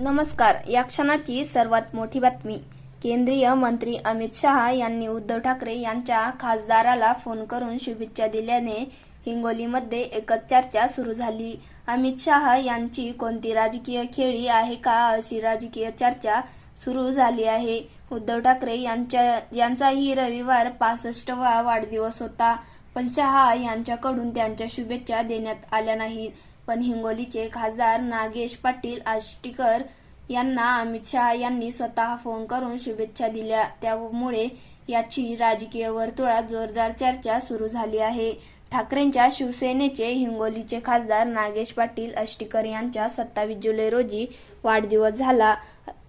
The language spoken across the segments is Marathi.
नमस्कार. या क्षणाची सर्वात मोठी बातमी. केंद्रीय मंत्री अमित शहा यांनी उद्धव ठाकरे यांच्या खासदाराला फोन करून शुभेच्छा दिल्याने हिंगोलीमध्ये एकच चर्चा सुरू झाली. अमित शहा यांची कोणती राजकीय खेळी आहे का अशी राजकीय चर्चा सुरू झाली आहे. उद्धव ठाकरे यांच्या यांचाही रविवार पासष्टवा वाढदिवस होता. पण शहा यांच्याकडून त्यांच्या शुभेच्छा देण्यात आल्या नाहीत. पण हिंगोलीचे खासदार नागेश पाटील आष्टीकर यांना अमित शहा यांनी स्वतः फोन करून शुभेच्छा दिल्या. त्यामुळे याची राजकीय वर्तुळात जोरदार चर्चा सुरू झाली आहे. ठाकरेंच्या शिवसेनेचे हिंगोलीचे खासदार नागेश पाटील अष्टीकर यांच्या सत्तावीस जुलै रोजी वाढदिवस झाला.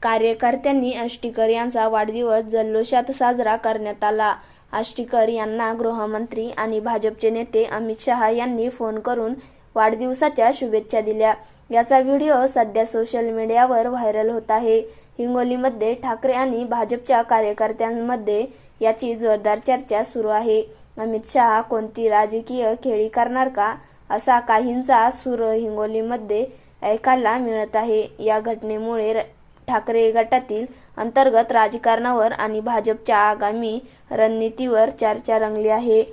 कार्यकर्त्यांनी अष्टीकर यांचा वाढदिवस जल्लोषात साजरा करण्यात आला. आष्टीकर यांना गृहमंत्री आणि भाजपचे नेते अमित शहा यांनी फोन करून वाढदिवसाच्या शुभेच्छा दिल्या. याचा व्हिडिओ सध्या सोशल मीडियावर व्हायरल होत आहे. हिंगोलीमध्ये ठाकरे आणि भाजपच्या कार्यकर्त्यांमध्ये याची जोरदार चर्चा सुरू आहे. अमित शहा कोणती राजकीय खेळी करणार का? असा काहींचा सूर हिंगोलीमध्ये ऐकायला मिळत आहे. या घटनेमुळे र- ठाकरे गटातील अंतर्गत राजकारणावर आणि भाजपच्या आगामी रणनीतीवर चर्चा रंगली आहे.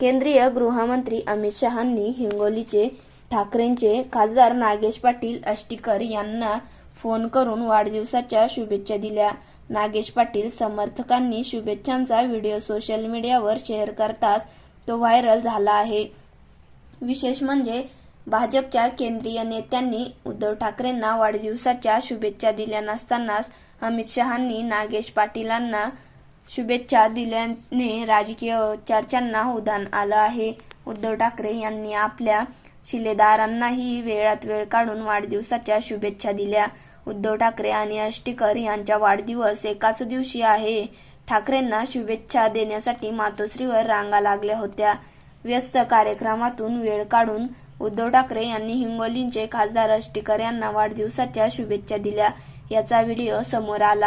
केंद्रीय गृहमंत्री अमित शहांनी हिंगोलीचे ठाकरेंचे खासदार नागेश पाटील अष्टीकर यांना फोन करून वाढदिवसाच्या शुभेच्छा दिल्या. नागेश पाटील समर्थकांनी शुभेच्छांचा व्हिडिओ सोशल मीडियावर शेअर करताच तो व्हायरल झाला आहे. विशेष म्हणजे भाजपच्या केंद्रीय नेत्यांनी उद्धव ठाकरेंना वाढदिवसाच्या शुभेच्छा दिल्या नसतानाच अमित शहांनी नागेश पाटीलांना शुभेच्छा दिल्याने राजकीय चर्चांना उधाण आलं आहे. उद्धव ठाकरे यांनी आपल्या शिलेदारांनाही वेळात वेळ काढून वाढदिवसाच्या शुभेच्छा दिल्या. उद्धव ठाकरे आणि अष्टीकर यांचा वाढदिवस एकाच दिवशी आहे. ठाकरेंना शुभेच्छा देण्यासाठी मातोश्रीवर रांगा लागल्या होत्या. व्यस्त कार्यक्रमातून वेळ काढून उद्धव ठाकरे यांनी हिंगोलींचे खासदार अष्टीकर यांना वाढदिवसाच्या शुभेच्छा दिल्या. याचा व्हिडिओ समोर आला